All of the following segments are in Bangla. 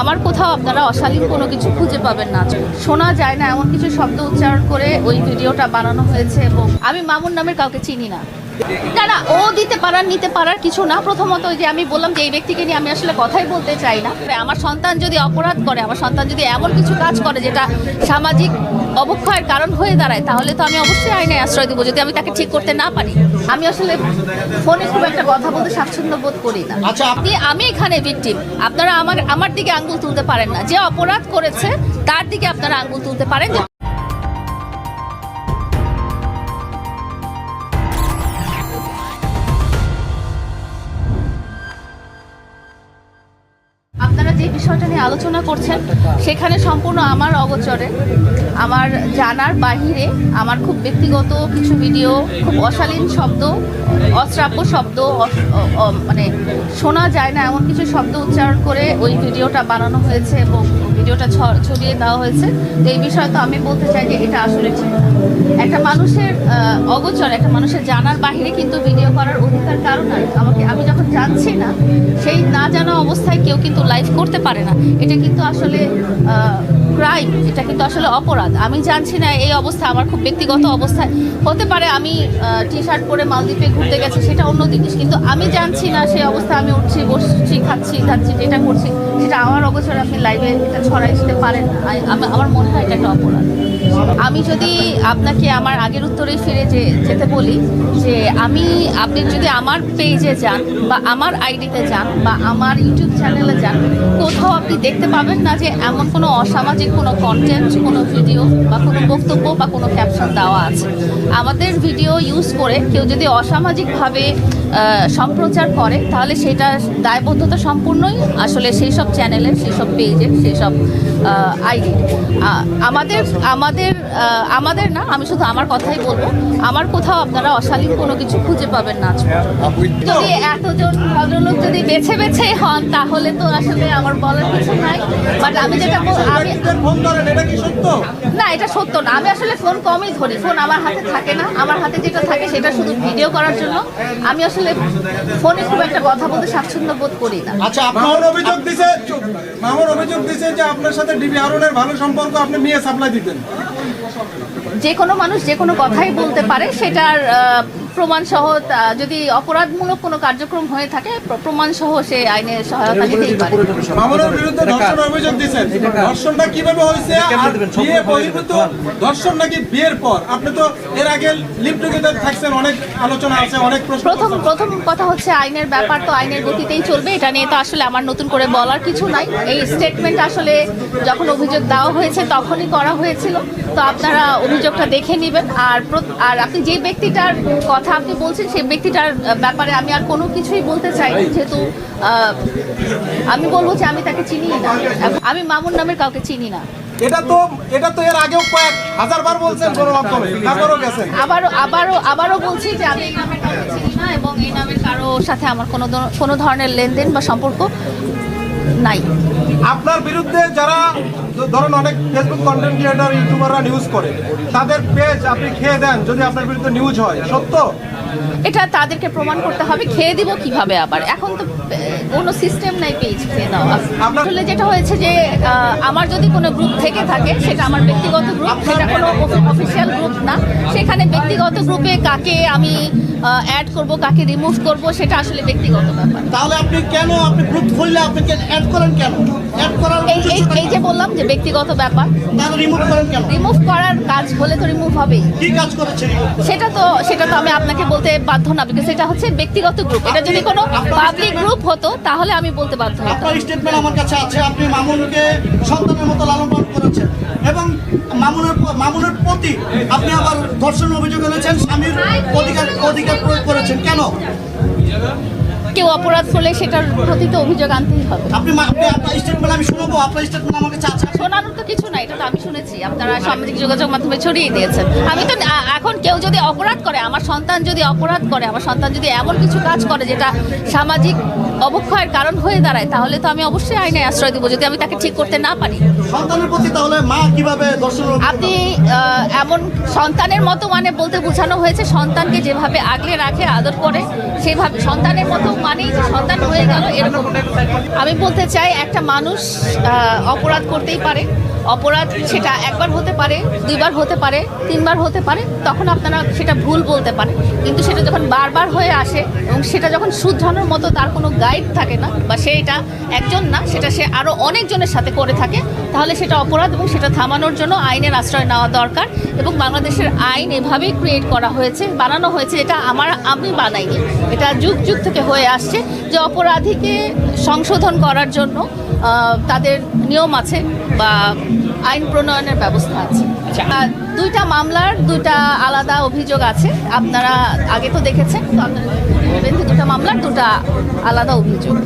আমার কোথাও আপনারা অশালীন কোনো কিছু খুঁজে পাবেন না। শোনা যায় না, এমন কিছু শব্দ উচ্চারণ করে ওই ভিডিওটা বানানো হয়েছে এবং আমি মামুন নামের কাউকে চিনি না। না না ও দিতে পারার নিতে পারার কিছু না। প্রথমত ওই যে আমি বললাম যে এই ব্যক্তিকে নিয়ে আমি আসলে কথাই বলতে চাই না। আমার সন্তান যদি অপরাধ করে আমার সন্তান যদি এমন কিছু কাজ করে যেটা সামাজিক অবক্ষয়ের কারণ হয়ে দাঁড়ায় তাহলে তো আমি অবশ্যই আইনে আশ্রয় দেবো যদি আমি তাকে ঠিক করতে না পারি। আমি আসলে ফোনে খুব একটা কথা বলতে স্বাচ্ছন্দ্য বোধ করি না। আচ্ছা, আপনি আমি এখানে ভিকটিম আপনারা আমার আমার দিকে আঙ্গুল তুলতে পারেন না। যে অপরাধ করেছে তার দিকে আপনারা আঙ্গুল তুলতে পারেন। আলোচনা করছেন, সেখানে সম্পূর্ণ আমার অগোচরে। আমার জানার বাহিরে আমার খুব ব্যক্তিগত কিছু ভিডিও, খুব অশালীন শব্দ, অশ্রাব্য শব্দ মানে শোনা যায় না এমন কিছু শব্দ উচ্চারণ করে ওই ভিডিওটা বানানো হয়েছে এবং ভিডিওটা ছড়িয়ে দেওয়া হয়েছে। তো এই বিষয়ে তো আমি বলতে চাই যে এটা আসলে ঠিক একটা মানুষের অগোচর, একটা মানুষের জানার বাহিরে কিন্তু ভিডিও করার অধিকার কারণ নাই। আমাকে আমি যখন জানছি না, সেই না জানা অবস্থায় কেউ কিন্তু লাইভ করতে পারে না। এটা কিন্তু আসলে ক্রাইম এটা কিন্তু আসলে অপরাধ। আমি জানছি না এই অবস্থা, আমার খুব ব্যক্তিগত অবস্থায় হতে পারে আমি টি শার্ট পরে মালদ্বীপে ঘুরতে গেছি, সেটা অন্য জিনিস। কিন্তু আমি জানছি না সেই অবস্থা, আমি উঠছি, বসছি, খাচ্ছি খাচ্ছি, যেটা করছি। সেটা আমার অগোচরে আপনি লাইভে এটা ছড়াই দিতে পারেন আমার মনে হয় এটা একটা অপরাধ। আমি যদি আপনাকে আমার আগের উত্তরে ফিরে যে যেতে বলি, যে আমি আপনি যদি আমার পেজে যান বা আমার আইডিতে যান বা আমার ইউটিউব চ্যানেলে যান, কোথাও আপনি দেখতে পাবেন না যে এমন কোনো অসামাজিক কোনো কন্টেন্ট কোনো ভিডিও বা কোনো বক্তব্য বা কোনো ক্যাপশন দেওয়া আছে। আমাদের ভিডিও ইউজ করে কেউ যদি অসামাজিকভাবে সম্প্রচার করে, তাহলে সেটা দায়বদ্ধতা সম্পূর্ণই। আসলে সেই সব চ্যানেলের সেই সব পেজের সেই সব আইডি আমাদের আমাদের আমাদের না আমি শুধু আমার কথাই বলব আমার কোথাও আপনারা অশালীন কোনো কিছু খুঁজে পাবেন না যদি এতজন ভদ্রলোক যদি বেছে বেছে হন তাহলে তো আসলে আমার বলার কিছু নাই। বাট আমি যেটা আমি না এটা সত্য না। আমি আসলে ফোন কমই ধরি। ফোন আমার হাতে থাকে না। আমার হাতে যেটা থাকে সেটা শুধু ভিডিও করার জন্য। আমি আসলে ফোনে খুব একটা কথা বলতে স্বাচ্ছন্দ্য বোধ করি না। আচ্ছা অভিযোগ দিছে মামুন অভিযোগ দিছে যে আপনার সাথে ডিবি আরনের ভালো সম্পর্ক আপনি মেয়ে সাপ্লাই দিতেন। যে কোনো মানুষ যে কোনো কথাই বলতে পারে, সেটার আহ, প্রমাণ সহ তা- যদি অপরাধমূলক কোনো কার্যক্রম হয়ে থাকে প্র- প্রমাণ সহ সে আইনের সহায়তা নিতেই পারে। মামুনের বিরুদ্ধে ধর্ষণ অভিযোগ দিছেন ধর্ষণটা কীভাবে হয়েছে? আর বিয়ে বহির্ভূত ধর্ষণ নাকি বিয়ের পর? আপনি তো এর আগে লিভ টুগেদার থাকছেন অনেক আলোচনা আছে অনেক প্রশ্ন প্রথম প্রথম কথা হচ্ছে আইনের ব্যাপার তো আইনের গতিতেই চলবে। এটা নিয়ে তো আসলে আমার নতুন করে বলার কিছু নাই। এই স্টেটমেন্ট আসলে যখন অভিযোগ দেওয়া হয়েছে তখনই করা হয়েছিল। তো আপনারা অভিযোগটা দেখে নেবেন। আর আর আপনি যে ব্যক্তিটার কথা আপনি বলছেন সেই ব্যক্তিটার ব্যাপারে আমি আর কোনো কিছুই বলতে চাই না, যেহেতু আমি বলব যে আমি তাকে চিনি না। আমি মামুন নামের কাউকে চিনি না। এটা তো এটা তো এর আগেও কয়েক হাজার বার বলছেন গণমাধ্যমে তারপরও গেছেন। আবারও আবারও আবারও বলছি যে আমি এই নামের কাউকে চিনি না এবং এই নামের কারও সাথে আমার কোনো কোনো ধরনের লেনদেন বা সম্পর্ক নাই। আপনার বিরুদ্ধে যারা ধরুন অনেক ফেসবুক কন্টেন্ট ক্রিয়েটার ইউটিউবাররা নিউজ করে, তাদের পেজ আপনি খেয়ে দেন যদি আপনার বিরুদ্ধে নিউজ হয়। সত্য? এটা তাদেরকে প্রমাণ করতে হবে খেয়ে দিব কীভাবে আবার? এখন তো কোনো সিস্টেম নাই পেজ খেয়ে দেওয়া আসলে যেটা হয়েছে যে আমার যদি কোনো গ্রুপ থেকে থাকে সেটা আমার ব্যক্তিগত গ্রুপ সেটা কোনো অফিসিয়াল গ্রুপ না। সেখানে ব্যক্তিগত গ্রুপে কাকে আমি অ্যাড করব কাকে রিমুভ করব সেটা আসলে ব্যক্তিগত ব্যাপার। তাহলে আপনি কেন আপনি গ্রুপ খুললে আপনাকে অ্যাড করেন কেন? এই এই এই যে বললাম যে ব্যক্তিগত ব্যাপার রিমুভ করার কাজ হলে তো রিমুভ হবেই। করেছেন সেটা তো সেটা তো আমি আপনাকে বলতে বাধ্য না বিকজ এটা হচ্ছে ব্যক্তিগত গ্রুপ এটা যদি কোনো পাবলিক গ্রুপ হতো তাহলে আমি বলতে বাধ্য আপনার স্টেটমেন্ট আমার কাছে আছে আপনি মামুনকে সন্তানের মতো লালন পালন করেছেন। এবং মামুনের মামুনের প্রতি আপনি আবার ধর্ষণ অভিযোগ এনেছেন স্বামীর অধিকার অধিকার প্রয়োগ করেছেন। কেন? কেউ অপরাধ করলে সেটার প্রতি তো অভিযোগ আনতেই হবে। আপনি আপনি আপনার স্টেটমেন্ট আমি শুনব আপনার স্টেটমেন্ট আছে শোনানোর তো কিছু নাই এটা তো আমি শুনেছি। আপনারা সামাজিক যোগাযোগ মাধ্যমে ছড়িয়ে দিয়েছেন। আমি তো এখন কেউ যদি অপরাধ করে আমার সন্তান যদি অপরাধ করে আমার সন্তান যদি এমন কিছু কাজ করে যেটা সামাজিক অবক্ষয়ের কারণ হয়ে দাঁড়ায় তাহলে তো আমি অবশ্যই আইনে আশ্রয় দেবো যদি আমি তাকে ঠিক করতে না পারি। সন্তানের প্রতি তাহলে মা কীভাবে আপনি এমন সন্তানের মতো মানে বলতে বোঝানো হয়েছে সন্তানকে যেভাবে আগলে রাখে আদর করে সেভাবে সন্তানের মতো মানেই যে সন্তান হয়ে গেল এরকম। আমি বলতে চাই একটা মানুষ অপরাধ করতেই পারে। অপরাধ সেটা একবার হতে পারে, দুইবার হতে পারে, তিনবার হতে পারে, তখন আপনারা সেটা ভুল বলতে পারে কিন্তু সেটা যখন বারবার হয়ে আসে এবং সেটা যখন শুধরানোর মতো তার কোনো গাইড থাকে না বা সেটা একজন না, সেটা সে আরও অনেকজনের সাথে করে থাকে, তাহলে সেটা অপরাধ এবং সেটা থামানোর জন্য আইনের আশ্রয় নেওয়া দরকার এবং বাংলাদেশের আইন এভাবেই ক্রিয়েট করা হয়েছে, বানানো হয়েছে এটা আমার, আমি বানাইনি। এটা যুগ যুগ থেকে হয়ে আসছে যে অপরাধীকে সংশোধন করার জন্য তাদের নিয়ম আছে বা আইন প্রণয়নের ব্যবস্থা আছে। দুইটা মামলার দুইটা আলাদা অভিযোগ আছে। আপনারা আগে তো দেখেছেন তো আপনারা দুটা মামলার দুটা আলাদা অভিযোগ।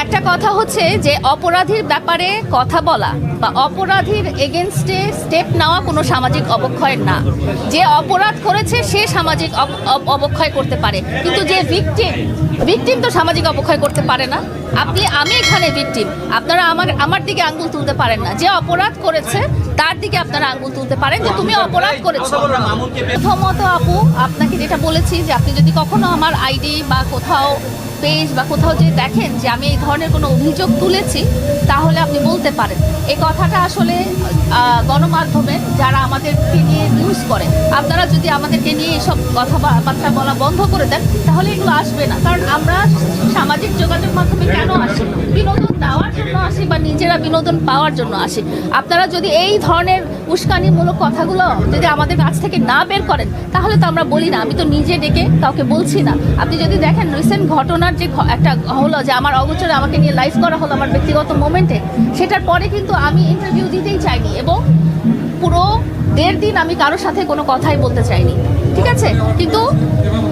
একটা কথা হচ্ছে যে অপরাধীর ব্যাপারে কথা বলা বা অপরাধীর এগেনস্টে স্টেপ নেওয়া কোনো সামাজিক অবক্ষয় না। যে অপরাধ করেছে সে সামাজিক অব- অব- অবক্ষয় করতে পারে। কিন্তু যে ভিকটিম ভিকটিম তো সামাজিক অবক্ষয় করতে পারে না। আপনি, আমি এখানে ভিকটিম আপনারা আমার আমার দিকে আঙ্গুল তুলতে পারেন না। যে অপরাধ করেছে, তার দিকে আপনারা আঙ্গুল তুলতে পারেন যে তুমি অপরাধ করেছ। প্রথমত আপু, আপনাকে যেটা বলেছি যে আপনি যদি কখনো আমার আইডি বা কোথাও পেজ বা কোথাও যদি দেখেন যে আমি এই ধরনের কোনো অভিযোগ তুলেছি, তাহলে আপনি বলতে পারেন। এই কথাটা আসলে গণমাধ্যমে যারা আমাদেরকে নিয়ে নিউজ করে, আপনারা যদি আমাদেরকে নিয়ে এসব কথাবার্তা বলা বন্ধ করে দেন, তাহলে এগুলো আসবে না। কারণ আমরা সামাজিক যোগাযোগ আসি বিনোদন পাওয়ার জন্য আসে। আপনারা যদি এই ধরনের উস্কানিমূলক কথাগুলো যদি আমাদের কাছ থেকে না বের করেন, তাহলে তো আমরা বলি না। আমি তো নিজে ডেকে কাউকে বলছি না। আপনি যদি দেখেন রিসেন্ট ঘটনার যে একটা হলো যে আমার অগোচরে আমাকে নিয়ে লাইভ করা হলো আমার ব্যক্তিগত মোমেন্টে সেটার পরে কিন্তু আমি ইন্টারভিউ দিতেই চাইনি এবং পুরো দেড় দিন আমি কারোর সাথে কোনো কথাই বলতে চাইনি, ঠিক আছে? কিন্তু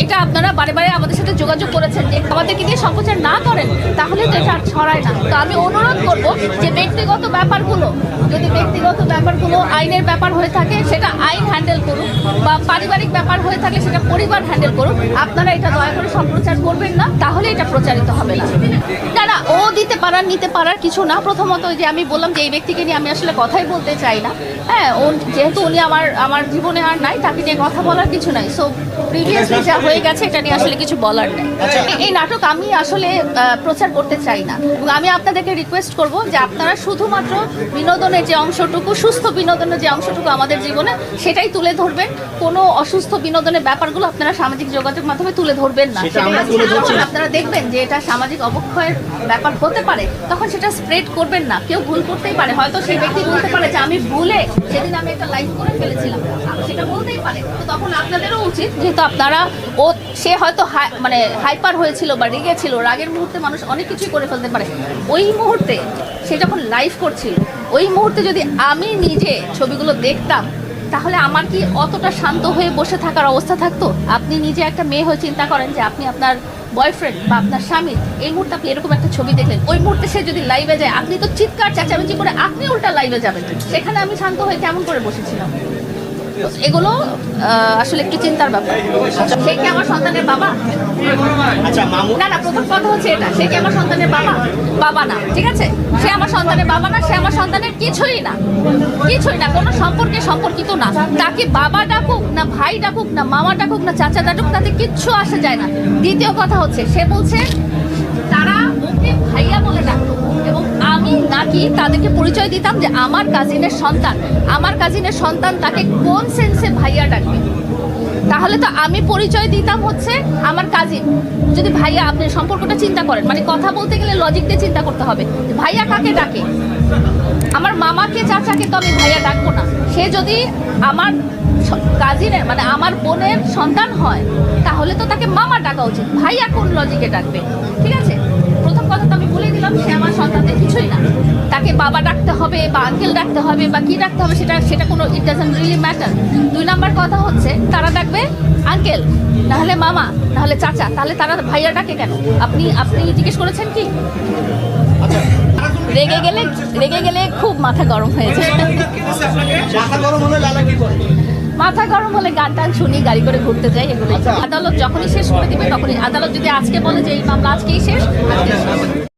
এটা আপনারা বারে বারে আমাদের সাথে যোগাযোগ করেছেন যে আমাদেরকে দিয়ে সম্প্রচার না করেন, তাহলে তো এটা ছড়ায় না। তো আমি অনুরোধ করব যে ব্যক্তিগত ব্যাপারগুলো, যদি ব্যক্তিগত ব্যাপারগুলো আইনের ব্যাপার হয়ে থাকে, সেটা আইন হ্যান্ডেল করুক বা পারিবারিক ব্যাপার হয়ে থাকলে সেটা পরিবার হ্যান্ডেল করুন। আপনারা এটা দয়া করে সম্প্রচার করবেন না, তাহলে এটা প্রচারিত হবে না। না না, ও দিতে পারার, নিতে পারার কিছু না। প্রথমত যে আমি বললাম যে এই ব্যক্তিকে নিয়ে আমি আসলে কথাই বলতে চাই না। হ্যাঁ ও যেহেতু উনি আমার আমার জীবনে আর নাই তাকে নিয়ে কথা বলার কিছু নাই। সো প্রিভিয়াসলি যা হয়ে গেছে এটা নিয়ে আসলে কিছু বলার নেই। এ- এই নাটক আমি আসলে প্রচার করতে চাই না। এবং আমি আপনাদেরকে রিকোয়েস্ট করব যে আপনারা শুধুমাত্র বিনোদনের যে অংশটুকু সুস্থ বিনোদনের যে অংশটুকু আমাদের জীবনে সেটাই তুলে ধরবেন। কোনো অসুস্থ বিনোদনের ব্যাপারগুলো আপনারা সামাজিক যোগাযোগ মাধ্যমে তুলে ধরবেন না। আপনারা দেখবেন যে এটা সামাজিক অবক্ষয়ের ব্যাপার হতে পারে তখন সেটা স্প্রেড করবেন না। কেউ ভুল করতেই পারে। হয়তো সেই ব্যক্তি বলতে পারে যে আমি ভুলে সেদিন আমি একটা লাইভ তখন আপনাদেরও উচিত যেহেতু আপনারা ও, সে হয়তো মানে হাইপার হয়েছিল বা রেগে ছিল, রাগের মুহূর্তে মানুষ অনেক কিছুই করে ফেলতে পারে। ওই মুহূর্তে সে যখন লাইভ করছিল, ওই মুহূর্তে যদি আমি নিজে ছবিগুলো দেখতাম, তাহলে আমার কি অতটা শান্ত হয়ে বসে থাকার অবস্থা থাকতো? আপনি নিজে একটা মেয়ে হয়ে চিন্তা করেন যে আপনি আপনার বয়ফ্রেন্ড বা আপনার স্বামী, এই মুহূর্তে আপনি এরকম একটা ছবি দেখলেন, ওই মুহূর্তে সে যদি লাইভে যায়, আপনি তো চিৎকার, চাচামেচি করে আপনি উল্টা লাইভে যাবেন। সেখানে আমি শান্ত হয়ে কেমন করে বসেছিলাম? এগুলো আসলে একটু চিন্তার ব্যাপার। সে কি আমার সন্তানের বাবা? আচ্ছা না না প্রথম কথা হচ্ছে এটা সে কি আমার সন্তানের বাবা? বাবা না ঠিক আছে? সে আমার সন্তানের বাবা না সে আমার সন্তানের কিছুই না। কিছুই না কোনো সম্পর্কে সম্পর্কিত না। তাকে বাবা ডাকুক না ভাই ডাকুক না মামা ডাকুক না চাচা ডাকুক তাতে কিচ্ছু আসে যায় না। দ্বিতীয় কথা হচ্ছে সে বলছে তারা ওকে ভাইয়া বলে এবং আমি নাকি তাদেরকে পরিচয় দিতাম যে আমার কাজিনের সন্তান। আমার কাজিনের সন্তান তাকে কোন সেন্সে ভাইয়া ডাকবে? তাহলে তো আমি পরিচয় দিতাম হচ্ছে আমার কাজিন যদি ভাইয়া আপনি সম্পর্কটা চিন্তা করেন মানে কথা বলতে গেলে লজিক দিয়ে চিন্তা করতে হবে ভাইয়া কাকে ডাকে? আমার মামাকে, চাচাকে তো আমি ভাইয়া ডাকবো না। সে যদি আমার কাজিনের মানে আমার বোনের সন্তান হয়, তাহলে তো তাকে মামা ডাকা উচিত। ভাইয়া কোন লজিকে ডাকবে? ঠিক আছে প্রথম কথা তো আমি বলে দিলাম সে আমার সন্তানদের কিছুই না তাকে বাবা ডাকতে হবে বা আঙ্কেল ডাকতে হবে বা কি ডাকতে হবে সেটা সেটা কোনো ইট ডাজন্ট রিয়েলি ম্যাটার দুই নাম্বার কথা হচ্ছে তারা ডাকবে আঙ্কেল নাহলে মামা নাহলে চাচা তাহলে তারা ভাইয়া ডাকে কেন? আপনি আপনি জিজ্ঞেস করেছেন কি? আচ্ছা রেগে গেলে রেগে গেলে খুব মাথা গরম হয়ে যায়। মাথা গরম হলে গান টান শুনি গাড়ি করে ঘুরতে যাই এগুলো আদালত যখনই শেষ করে দিবে তখনই। আদালত যদি আজকে বলে যে এই মামলা আজকেই শেষ আজকেই শেষ।